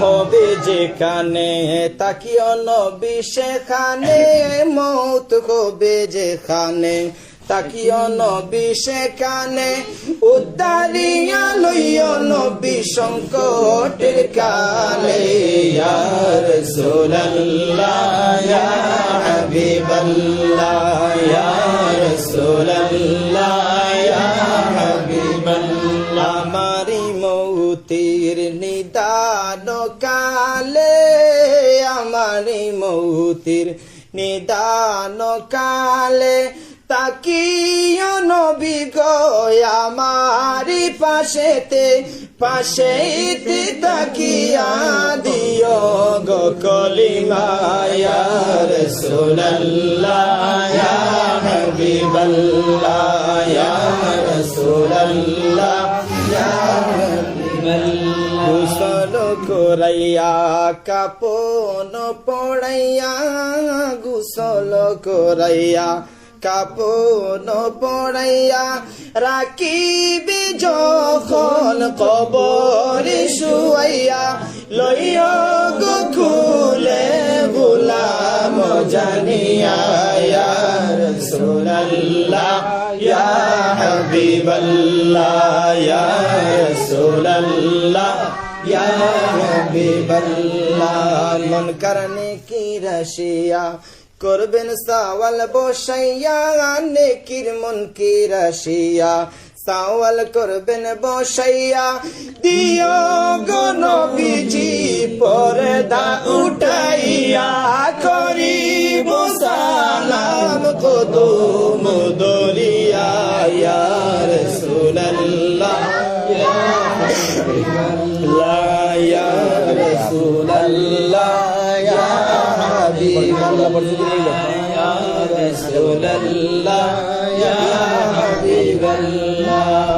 হবে যেখানে তাকিও নবী সেখানে মৌত হবে যেখানে। তাকিও নবী সংকটের কালে। ইয়া ইয়া ইয়া ইয়া হাবিবাল্লাহ। আমারি মৌতির নিদান কালে, আমারি মৌতির নিদান কালে তাকিও নবী গো আমারি পাশেতে? পাশেতে তাকিয়া দিও গো কলিমায়া রাসূলুল্লাহ, ইয়া কাপন পড়াইয়া, গুসল করাইয়া কাপন পড়াইয়া রাখিবি যখন কবরে শুয়াইয়া লইয়া খুলে গুলাম জানিয়া রাসূলুল্লাহ, ইয়া হাবিবাল্লাহ, ইয়া রাসূলুল্লাহ, ইয়া হাবিবাল্লাহ। মন করনে কি রশিয়া করবেন সাওয়াল বসাইয়া, নেকির মন কি রশিয়া। সাওয়াল করবেন বসাইয়া, দিও গো নবীজি, পর্দা উঠাইয়া করিব সালাম কদম দরিয়া ইয়া রাসূলুল্লাহ ইয়া রাসূলুল্লাহ ইয়া হাবিবাল্লাহ ইয়া রাসূলুল্লাহ ইয়া হাবিবাল্লাহ